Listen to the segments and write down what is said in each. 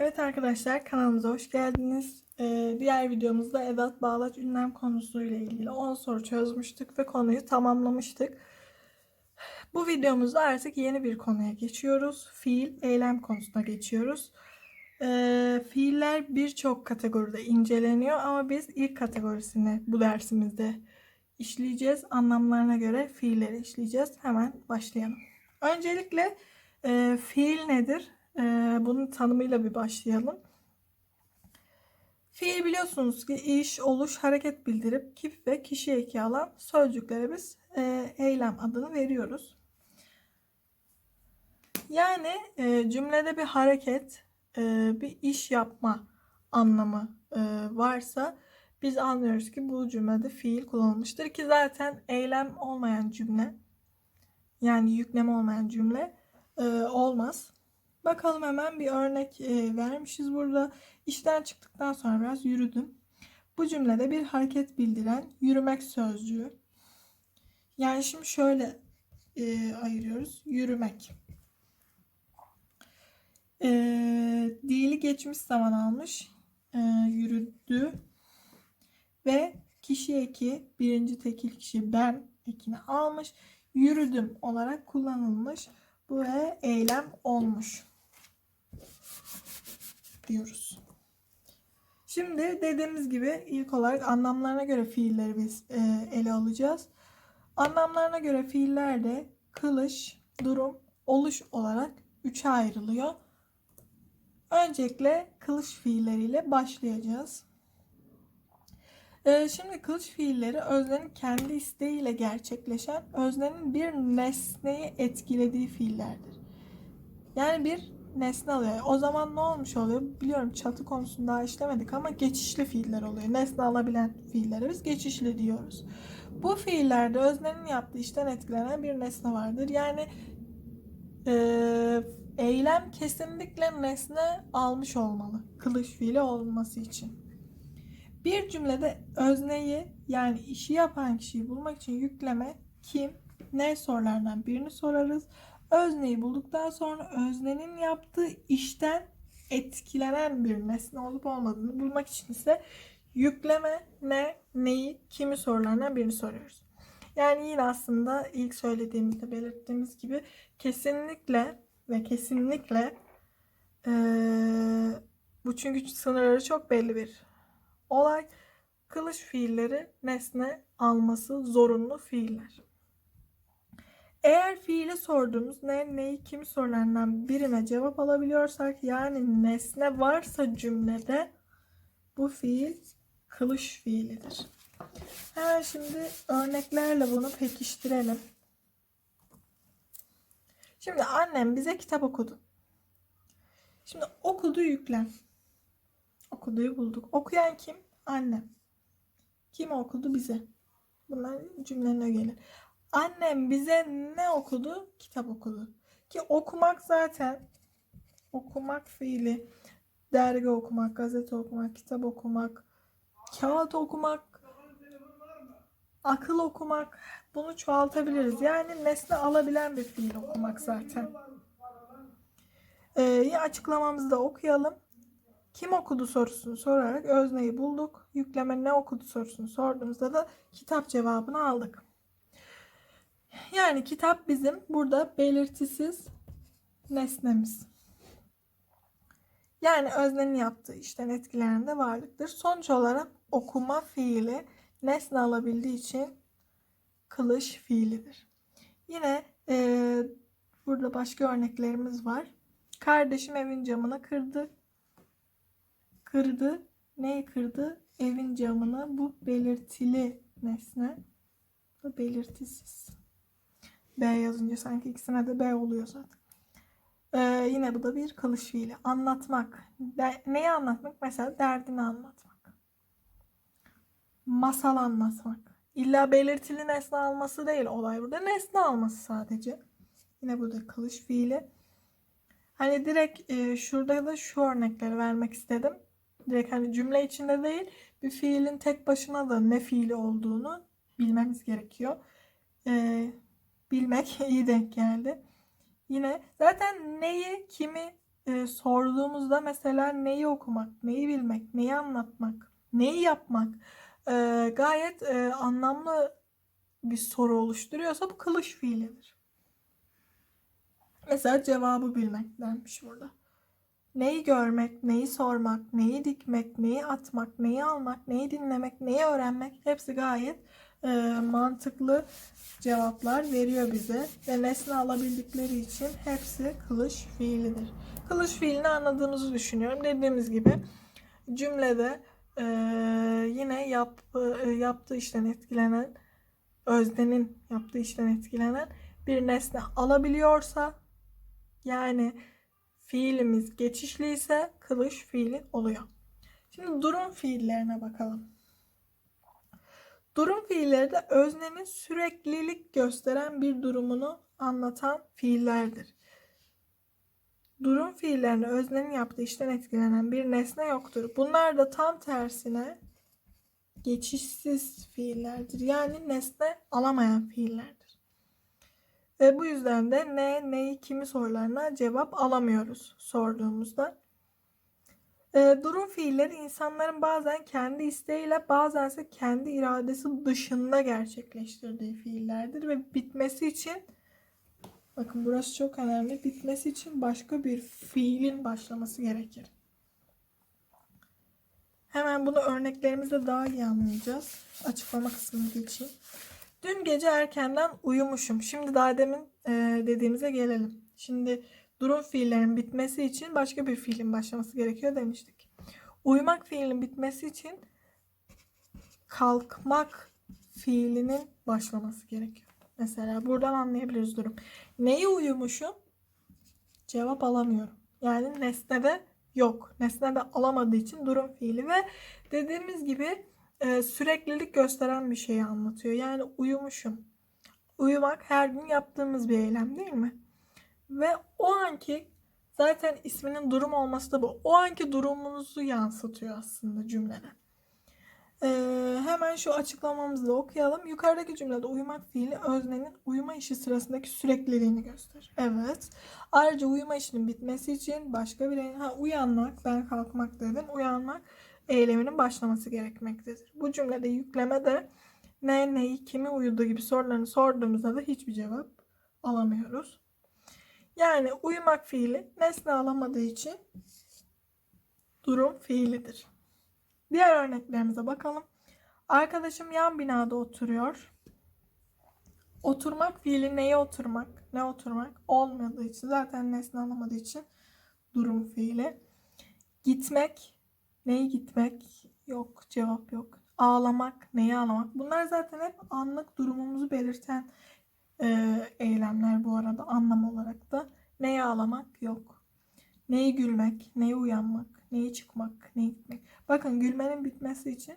Evet arkadaşlar kanalımıza hoş geldiniz. Ee, diğer videomuzda edat bağlaç ünlem konusuyla ilgili 10 soru çözmüştük ve konuyu tamamlamıştık. Bu videomuzda artık yeni bir konuya geçiyoruz. Fiil, eylem konusuna geçiyoruz. Ee, fiiller birçok kategoride inceleniyor ama biz ilk kategorisini bu dersimizde işleyeceğiz. Anlamlarına göre fiilleri işleyeceğiz. Hemen başlayalım. Öncelikle e, fiil nedir? E, bunun tanımıyla bir başlayalım. Fiil biliyorsunuz ki iş, oluş, hareket bildirip kip ve kişi eki alan sözcüklere biz e, eylem adını veriyoruz. Yani e, cümlede bir hareket, e, bir iş yapma anlamı e, varsa biz anlıyoruz ki bu cümlede fiil kullanılmıştır ki zaten eylem olmayan cümle yani yükleme olmayan cümle e, olmaz. Bakalım hemen bir örnek e, vermişiz burada. İşten çıktıktan sonra biraz yürüdüm. Bu cümlede bir hareket bildiren yürümek sözcüğü. Yani şimdi şöyle e, ayırıyoruz. Yürümek. E, dili geçmiş zaman almış. E, yürüdü. Ve kişi eki birinci tekil kişi ben ekini almış. Yürüdüm olarak kullanılmış. Bu eylem olmuş diyoruz. Şimdi dediğimiz gibi ilk olarak anlamlarına göre fiilleri biz e, ele alacağız. Anlamlarına göre fiiller de kılış, durum, oluş olarak üçe ayrılıyor. Öncelikle kılıç fiilleriyle başlayacağız. E, şimdi kılıç fiilleri öznenin kendi isteğiyle gerçekleşen öznenin bir nesneyi etkilediği fiillerdir. Yani bir nesne alıyor. O zaman ne olmuş oluyor? Biliyorum çatı konusunu daha işlemedik ama geçişli fiiller oluyor. Nesne alabilen fiillere biz geçişli diyoruz. Bu fiillerde öznenin yaptığı işten etkilenen bir nesne vardır. Yani e, eylem kesinlikle nesne almış olmalı. Kılıç fiili olması için. Bir cümlede özneyi yani işi yapan kişiyi bulmak için yükleme kim, ne sorulardan birini sorarız. Özneyi bulduktan sonra öznenin yaptığı işten etkilenen bir nesne olup olmadığını bulmak için ise yükleme ne, neyi, kimi sorularından birini soruyoruz. Yani yine aslında ilk söylediğimizde belirttiğimiz gibi kesinlikle ve kesinlikle ee, bu çünkü sınırları çok belli bir olay. Kılıç fiilleri nesne alması zorunlu fiiller. Eğer fiili sorduğumuz ne, neyi, kim sorularından birine cevap alabiliyorsak yani nesne varsa cümlede bu fiil kılıç fiilidir. Hemen şimdi örneklerle bunu pekiştirelim. Şimdi annem bize kitap okudu. Şimdi okudu yüklem. Okuduyu bulduk. Okuyan kim? Annem. Kim okudu bize? Bunlar cümlenin gelir. Annem bize ne okudu? Kitap okudu. Ki okumak zaten okumak fiili. Dergi okumak, gazete okumak, kitap okumak, kağıt okumak, akıl okumak. Bunu çoğaltabiliriz. Yani nesne alabilen bir fiil okumak zaten. Ee, açıklamamızı da okuyalım. Kim okudu sorusunu sorarak özneyi bulduk. Yükleme ne okudu sorusunu sorduğumuzda da kitap cevabını aldık. Yani kitap bizim burada belirtisiz nesnemiz. Yani öznenin yaptığı işten etkilenen de varlıktır. Sonuç olarak okuma fiili nesne alabildiği için kılış fiilidir. Yine e, burada başka örneklerimiz var. Kardeşim evin camını kırdı. Kırdı. Neyi kırdı? Evin camını. Bu belirtili nesne. Bu belirtisiz. B yazınca sanki ikisine de B oluyor zaten. Ee, yine bu da bir kalış fiili. Anlatmak. De, neyi anlatmak? Mesela derdini anlatmak. Masal anlatmak. İlla belirtili nesne alması değil olay burada. Nesne alması sadece. Yine burada kalış fiili. Hani direkt e, şurada da şu örnekleri vermek istedim. Direkt hani cümle içinde değil bir fiilin tek başına da ne fiili olduğunu bilmemiz gerekiyor. Ee, bilmek iyi denk geldi. Yine zaten neyi, kimi e, sorduğumuzda mesela neyi okumak, neyi bilmek, neyi anlatmak, neyi yapmak e, gayet e, anlamlı bir soru oluşturuyorsa bu kılıç fiilidir. Mesela cevabı bilmek denmiş burada. Neyi görmek, neyi sormak, neyi dikmek, neyi atmak, neyi almak, neyi dinlemek, neyi öğrenmek hepsi gayet e, mantıklı cevaplar veriyor bize. Ve nesne alabildikleri için hepsi kılıç fiilidir. Kılıç fiilini anladığımızı düşünüyorum. Dediğimiz gibi cümlede e, yine yap, e, yaptığı işten etkilenen, öznenin yaptığı işten etkilenen bir nesne alabiliyorsa yani fiilimiz geçişli ise kılıç fiili oluyor. Şimdi durum fiillerine bakalım. Durum fiilleri de öznenin süreklilik gösteren bir durumunu anlatan fiillerdir. Durum fiillerinde öznenin yaptığı işten etkilenen bir nesne yoktur. Bunlar da tam tersine geçişsiz fiillerdir. Yani nesne alamayan fiillerdir. Ve bu yüzden de ne, neyi, kimi sorularına cevap alamıyoruz sorduğumuzda. E, durum fiilleri insanların bazen kendi isteğiyle bazense kendi iradesi dışında gerçekleştirdiği fiillerdir ve bitmesi için bakın burası çok önemli. Bitmesi için başka bir fiilin başlaması gerekir. Hemen bunu örneklerimizde daha iyi anlayacağız. Açıklama kısmını geçeyim. Dün gece erkenden uyumuşum. Şimdi daha demin e, dediğimize gelelim. Şimdi durum fiillerinin bitmesi için başka bir fiilin başlaması gerekiyor demiştik. Uyumak fiilinin bitmesi için kalkmak fiilinin başlaması gerekiyor. Mesela buradan anlayabiliriz durum. Neyi uyumuşum? Cevap alamıyorum. Yani nesnede yok. Nesnede alamadığı için durum fiili ve dediğimiz gibi e, süreklilik gösteren bir şeyi anlatıyor. Yani uyumuşum. Uyumak her gün yaptığımız bir eylem değil mi? Ve o anki zaten isminin durum olması da bu. O anki durumumuzu yansıtıyor aslında cümlede. Ee, hemen şu açıklamamızı da okuyalım. Yukarıdaki cümlede uyumak fiili öznenin uyuma işi sırasındaki sürekliliğini gösterir. Evet. Ayrıca uyuma işinin bitmesi için başka bir ha, uyanmak, ben kalkmak dedim. Uyanmak eyleminin başlaması gerekmektedir. Bu cümlede yükleme de ne, neyi, kimi uyudu gibi sorularını sorduğumuzda da hiçbir cevap alamıyoruz. Yani uyumak fiili nesne alamadığı için durum fiilidir. Diğer örneklerimize bakalım. Arkadaşım yan binada oturuyor. Oturmak fiili neye oturmak? Ne oturmak? Olmadığı için zaten nesne alamadığı için durum fiili. Gitmek neyi gitmek? Yok cevap yok. Ağlamak neyi ağlamak? Bunlar zaten hep anlık durumumuzu belirten e, eylemler bu arada anlam olarak da. Neyi ağlamak? Yok. Neyi gülmek? Neyi uyanmak? Neyi çıkmak? Neyi gitmek? Bakın gülmenin bitmesi için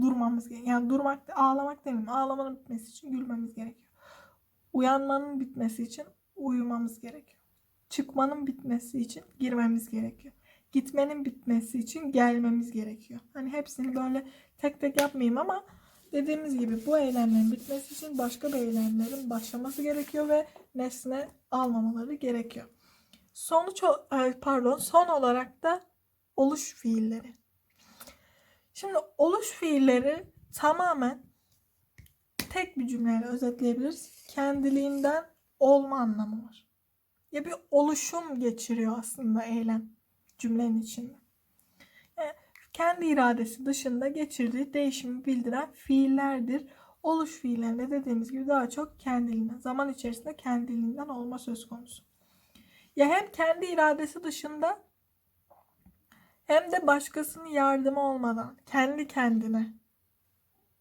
durmamız gerekiyor. Yani durmak, ağlamak demeyeyim. Ağlamanın bitmesi için gülmemiz gerekiyor. Uyanmanın bitmesi için uyumamız gerekiyor. Çıkmanın bitmesi için girmemiz gerekiyor. Gitmenin bitmesi için gelmemiz gerekiyor. Hani hepsini böyle tek tek yapmayayım ama dediğimiz gibi bu eylemlerin bitmesi için başka bir eylemlerin başlaması gerekiyor ve nesne almamaları gerekiyor. Sonuç pardon son olarak da oluş fiilleri. Şimdi oluş fiilleri tamamen tek bir cümleyle özetleyebiliriz. Kendiliğinden olma anlamı var. Ya bir oluşum geçiriyor aslında eylem cümlenin içinde. Kendi iradesi dışında geçirdiği değişimi bildiren fiillerdir. Oluş fiillerinde dediğimiz gibi daha çok kendiliğinden, zaman içerisinde kendiliğinden olma söz konusu. Ya hem kendi iradesi dışında hem de başkasının yardımı olmadan kendi kendine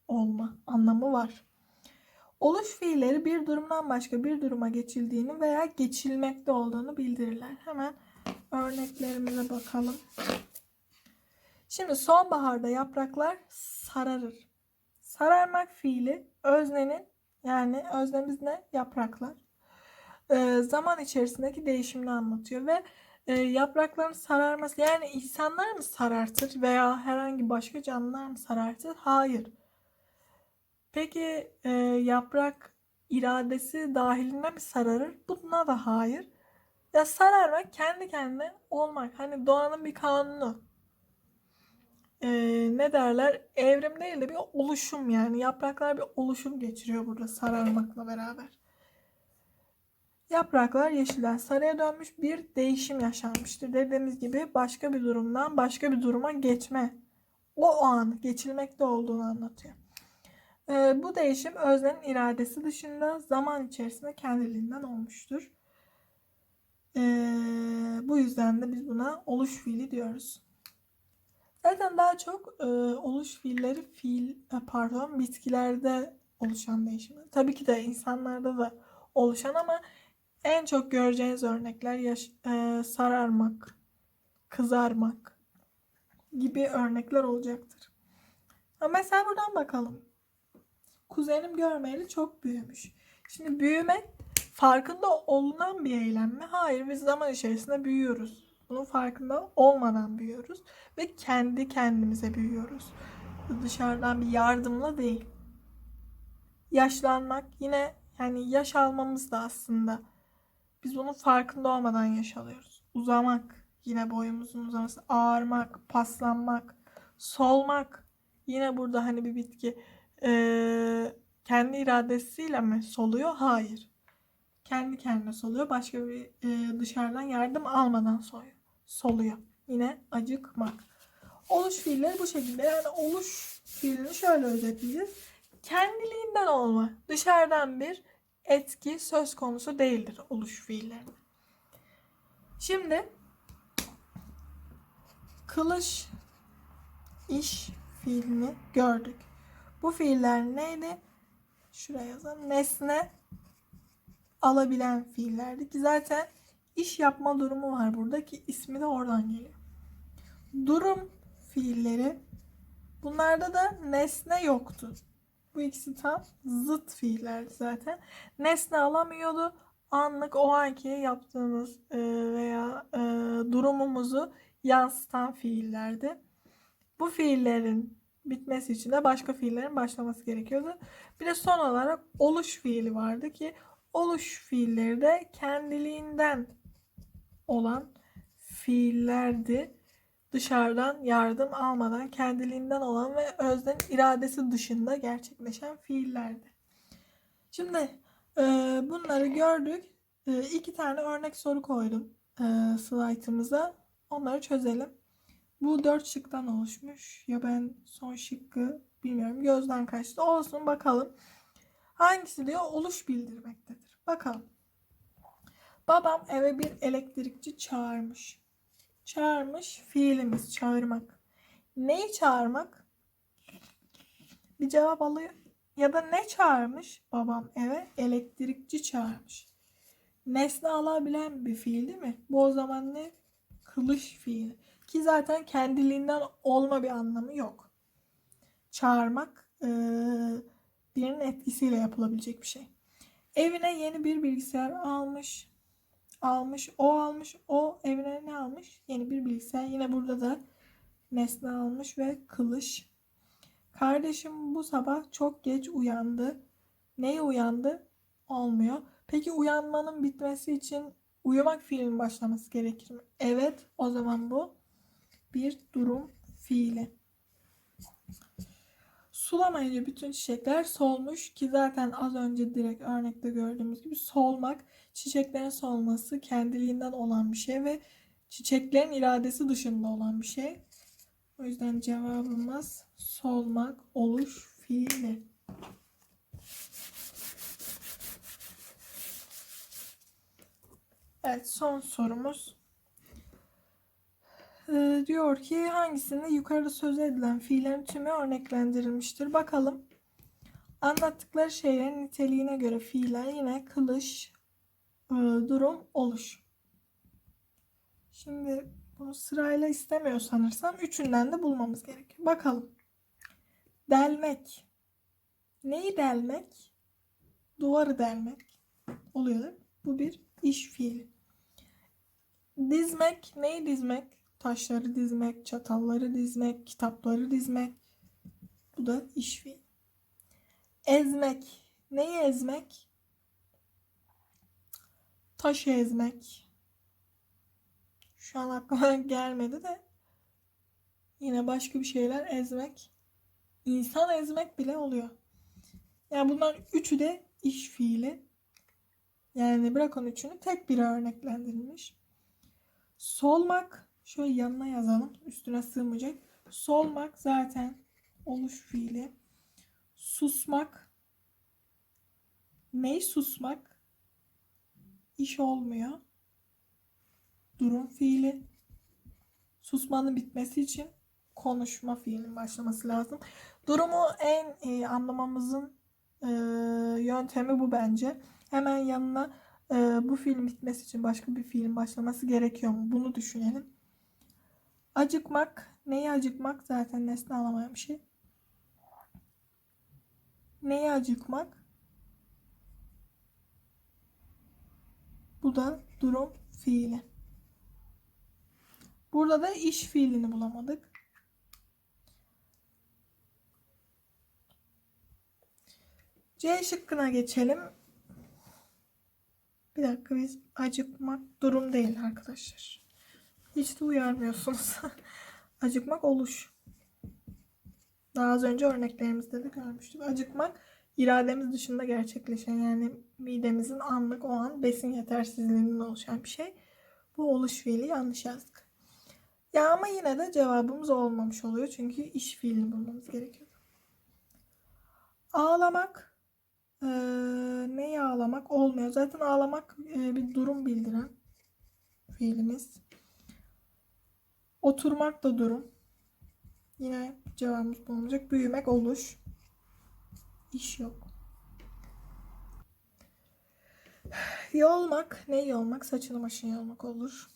olma anlamı var. Oluş fiilleri bir durumdan başka bir duruma geçildiğini veya geçilmekte olduğunu bildirirler. Hemen örneklerimize bakalım. Şimdi sonbaharda yapraklar sararır. Sararmak fiili öznenin yani öznemiz ne? Yapraklar. Ee, zaman içerisindeki değişimini anlatıyor ve e, yaprakların sararması yani insanlar mı sarartır veya herhangi başka canlılar mı sarartır? Hayır. Peki e, yaprak iradesi dahilinde mi sararır? Buna da hayır. Ya sararmak kendi kendine olmak. Hani doğanın bir kanunu. Ee, ne derler? Evrim değil de bir oluşum yani. Yapraklar bir oluşum geçiriyor burada sararmakla beraber. Yapraklar yeşilden sarıya dönmüş bir değişim yaşanmıştır. Dediğimiz gibi başka bir durumdan başka bir duruma geçme. O an geçilmekte olduğunu anlatıyor. Ee, bu değişim öznenin iradesi dışında zaman içerisinde kendiliğinden olmuştur. Ee, bu yüzden de biz buna oluş fiili diyoruz. Zaten daha çok e, oluş fiilleri fiil e, pardon bitkilerde oluşan değişimler. Tabii ki de insanlarda da oluşan ama en çok göreceğiniz örnekler yaş, e, sararmak, kızarmak gibi örnekler olacaktır. Ha, mesela buradan bakalım. Kuzenim görmeyeli çok büyümüş. Şimdi büyümek farkında olunan bir eylem mi? Hayır, biz zaman içerisinde büyüyoruz. Bunun farkında olmadan büyüyoruz ve kendi kendimize büyüyoruz. Dışarıdan bir yardımla değil. Yaşlanmak yine yani yaş almamız da aslında biz bunun farkında olmadan yaş alıyoruz. Uzamak yine boyumuzun uzaması, ağarmak, paslanmak, solmak yine burada hani bir bitki ee, kendi iradesiyle mi soluyor? Hayır. Kendi kendine soluyor. Başka bir e, dışarıdan yardım almadan soluyor. Soluyor. Yine acıkmak. Oluş fiilleri bu şekilde. Yani oluş fiilini şöyle özetleyeceğiz. Kendiliğinden olma. Dışarıdan bir etki söz konusu değildir oluş fiillerinde. Şimdi kılıç iş fiilini gördük. Bu fiiller neydi? Şuraya yazalım. Nesne alabilen fiillerdi ki zaten iş yapma durumu var burada ki ismi de oradan geliyor. Durum fiilleri bunlarda da nesne yoktu. Bu ikisi tam zıt fiillerdi zaten. Nesne alamıyordu. Anlık o anki yaptığımız e, veya e, durumumuzu yansıtan fiillerdi. Bu fiillerin bitmesi için de başka fiillerin başlaması gerekiyordu. Bir de son olarak oluş fiili vardı ki oluş fiilleri de kendiliğinden olan fiillerdi. Dışarıdan yardım almadan kendiliğinden olan ve özden iradesi dışında gerçekleşen fiillerdi. Şimdi e, bunları gördük. E, iki tane örnek soru koydum e, slaytımıza. Onları çözelim. Bu dört şıktan oluşmuş. Ya ben son şıkkı bilmiyorum. Gözden kaçtı. Olsun bakalım. Hangisi diyor oluş bildirmektedir. Bakalım. Babam eve bir elektrikçi çağırmış. Çağırmış fiilimiz çağırmak. Neyi çağırmak? Bir cevap alıyor. Ya da ne çağırmış? Babam eve elektrikçi çağırmış. Nesne alabilen bir fiil değil mi? Bu o zaman ne? Kılış fiili. Ki zaten kendiliğinden olma bir anlamı yok. Çağırmak birinin etkisiyle yapılabilecek bir şey. Evine yeni bir bilgisayar almış. Almış, o almış, o evine ne almış? Yeni bir bilgisayar. Yine burada da nesne almış ve kılıç. Kardeşim bu sabah çok geç uyandı. Neye uyandı? Olmuyor. Peki uyanmanın bitmesi için uyumak fiilinin başlaması gerekir mi? Evet, o zaman bu bir durum fiili. Sulamayınca bütün çiçekler solmuş ki zaten az önce direkt örnekte gördüğümüz gibi solmak çiçeklerin solması kendiliğinden olan bir şey ve çiçeklerin iradesi dışında olan bir şey. O yüzden cevabımız solmak oluş fiili. Evet son sorumuz. Ee, diyor ki hangisinde yukarıda söz edilen fiillerin tümü örneklendirilmiştir. Bakalım. Anlattıkları şeylerin niteliğine göre fiiller yine kılış, e, durum, oluş. Şimdi bunu sırayla istemiyor sanırsam. Üçünden de bulmamız gerekiyor. Bakalım. Delmek. Neyi delmek? Duvarı delmek. Oluyor? Bu bir iş fiili. Dizmek. Neyi dizmek? Taşları dizmek, çatalları dizmek, kitapları dizmek. Bu da iş fiili. Ezmek. Neyi ezmek? Taşı ezmek. Şu an aklıma gelmedi de yine başka bir şeyler ezmek. İnsan ezmek bile oluyor. Yani bunlar üçü de iş fiili. Yani bırak onun üçünü tek bir örneklendirilmiş. Solmak şöyle yanına yazalım. Üstüne sığmayacak. Solmak zaten oluş fiili. Susmak ney susmak iş olmuyor. Durum fiili. Susmanın bitmesi için konuşma fiilinin başlaması lazım. Durumu en iyi anlamamızın e, yöntemi bu bence. Hemen yanına e, bu film bitmesi için başka bir film başlaması gerekiyor mu? Bunu düşünelim. Acıkmak, neyi acıkmak? Zaten nesne alamayan bir şey. Neyi acıkmak? Bu da durum fiili. Burada da iş fiilini bulamadık. C şıkkına geçelim. Bir dakika biz acıkmak durum değil arkadaşlar. Hiç de uyarmıyorsunuz. acıkmak oluş. Daha az önce örneklerimizde de görmüştük. Acıkmak irademiz dışında gerçekleşen yani midemizin anlık o an besin yetersizliğinden oluşan bir şey. Bu oluş fiili yanlış yazdık. Ya ama yine de cevabımız olmamış oluyor. Çünkü iş fiilini bulmamız gerekiyor. Ağlamak ee, neyi ağlamak olmuyor. Zaten ağlamak e, bir durum bildiren fiilimiz. Oturmak da durum. Yine cevabımız bulunacak. Büyümek oluş. İş yok. Yolmak. Ne yolmak? Saçını başını yolmak olur.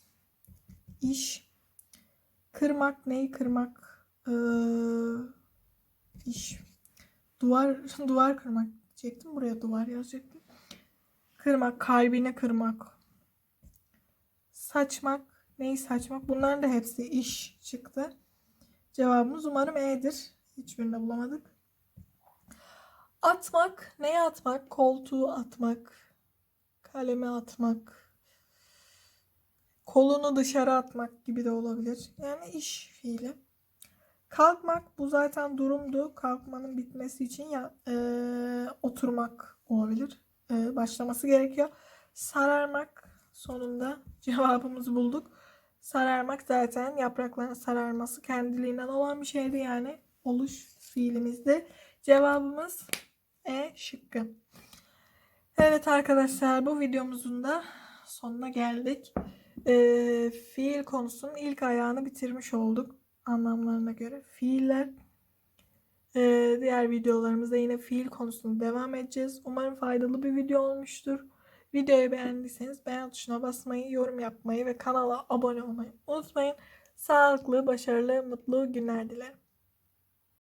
İş. Kırmak. Neyi kırmak? Ee, iş. Duvar, duvar kırmak diyecektim. Buraya duvar yazacaktım. Kırmak. Kalbini kırmak. Saçmak. Neyi saçmak? Bunların da hepsi iş çıktı. Cevabımız umarım E'dir. Hiçbirini de bulamadık. Atmak. Neye atmak? Koltuğu atmak. Kaleme atmak. Kolunu dışarı atmak gibi de olabilir. Yani iş fiili. Kalkmak bu zaten durumdu. Kalkmanın bitmesi için ya e, oturmak olabilir. E, başlaması gerekiyor. Sararmak sonunda cevabımızı bulduk. Sararmak zaten yaprakların sararması kendiliğinden olan bir şeydi yani. Oluş fiilimizde. Cevabımız E şıkkı. Evet arkadaşlar bu videomuzun da sonuna geldik. E, fiil konusunun ilk ayağını bitirmiş olduk anlamlarına göre. Fiiller e, diğer videolarımızda yine fiil konusunda devam edeceğiz. Umarım faydalı bir video olmuştur. Videoyu beğendiyseniz beğen tuşuna basmayı, yorum yapmayı ve kanala abone olmayı unutmayın. Sağlıklı, başarılı, mutlu günler dilerim.